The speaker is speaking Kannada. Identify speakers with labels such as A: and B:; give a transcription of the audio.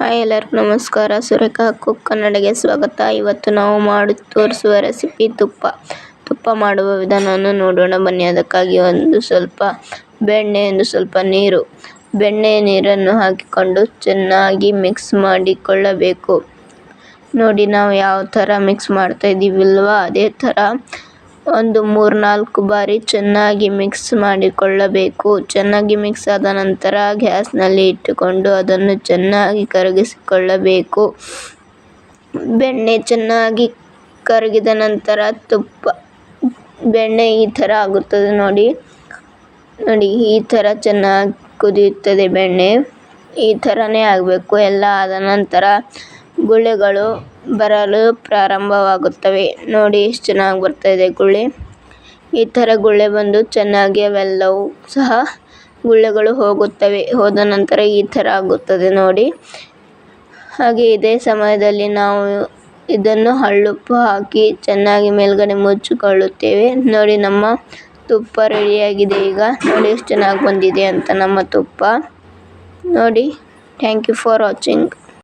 A: ಹಾಯ್ ಎಲ್ಲರಿಗೂ ನಮಸ್ಕಾರ. ಸುರೇಖಾ ಕುಕ್ ಕನ್ನಡಗೆ ಸ್ವಾಗತ. ಇವತ್ತು ನಾವು ಮಾಡಿ, ತೋರಿಸುವ ರೆಸಿಪಿ ತುಪ್ಪ. ತುಪ್ಪ ಮಾಡುವ ವಿಧಾನವನ್ನು ನೋಡೋಣ. ಬನ್ನಿ, ಅದಕ್ಕಾಗಿ ಒಂದು ಸ್ವಲ್ಪ ಬೆಣ್ಣೆ, ಒಂದು ಸ್ವಲ್ಪ ನೀರು. ಬೆಣ್ಣೆ ನೀರನ್ನು ಹಾಕಿಕೊಂಡು ಚೆನ್ನಾಗಿ ಮಿಕ್ಸ್ ಮಾಡಿಕೊಳ್ಳಬೇಕು. ನೋಡಿ, ನಾವು ಯಾವ ಥರ ಮಿಕ್ಸ್ ಮಾಡ್ತಾ ಇದ್ದೀವಿಲ್ವ? ಅದೇ ಥರ ಒಂದು ಮೂರು ನಾಲ್ಕು ಬಾರಿ ಚೆನ್ನಾಗಿ ಮಿಕ್ಸ್ ಮಾಡಿಕೊಳ್ಳಬೇಕು. ಚೆನ್ನಾಗಿ ಮಿಕ್ಸ್ ಆದ ನಂತರ ಗ್ಯಾಸ್ನಲ್ಲಿ ಇಟ್ಟುಕೊಂಡು ಅದನ್ನು ಚೆನ್ನಾಗಿ ಕರಗಿಸಿಕೊಳ್ಳಬೇಕು. ಬೆಣ್ಣೆ ಚೆನ್ನಾಗಿ ಕರಗಿದ ನಂತರ ತುಪ್ಪ, ಬೆಣ್ಣೆ ಈ ಥರ ಆಗುತ್ತದೆ ನೋಡಿ. ನೋಡಿ, ಈ ಥರ ಚೆನ್ನಾಗಿ ಕುದಿಯುತ್ತದೆ ಬೆಣ್ಣೆ. ಈ ಥರನೇ ಆಗಬೇಕು. ಎಲ್ಲ ಆದ ನಂತರ ಗುಳ್ಳೆಗಳು ಬರಲು ಪ್ರಾರಂಭವಾಗುತ್ತವೆ. ನೋಡಿ, ಎಷ್ಟು ಚೆನ್ನಾಗಿ ಬರ್ತಾಯಿದೆ ಗುಳ್ಳೆ. ಈ ಥರ ಗುಳ್ಳೆ ಬಂದು ಚೆನ್ನಾಗಿ ಅವೆಲ್ಲವೂ ಸಹ ಗುಳ್ಳೆಗಳು ಹೋಗುತ್ತವೆ. ಹೋದ ನಂತರ ಈ ಥರ ಆಗುತ್ತದೆ ನೋಡಿ. ಹಾಗೆ ಇದೇ ಸಮಯದಲ್ಲಿ ನಾವು ಇದನ್ನು ಹಳ್ಳುಪ್ಪು ಹಾಕಿ ಚೆನ್ನಾಗಿ ಮೇಲ್ಗಡೆ ಮುಚ್ಚಿಕೊಳ್ಳುತ್ತೇವೆ. ನೋಡಿ, ನಮ್ಮ ತುಪ್ಪ ರೆಡಿಯಾಗಿದೆ ಈಗ. ನೋಡಿ, ಎಷ್ಟು ಚೆನ್ನಾಗಿ ಬಂದಿದೆ ಅಂತ ನಮ್ಮ ತುಪ್ಪ. ನೋಡಿ ಥ್ಯಾಂಕ್ ಯು ಫಾರ್ ವಾಚಿಂಗ್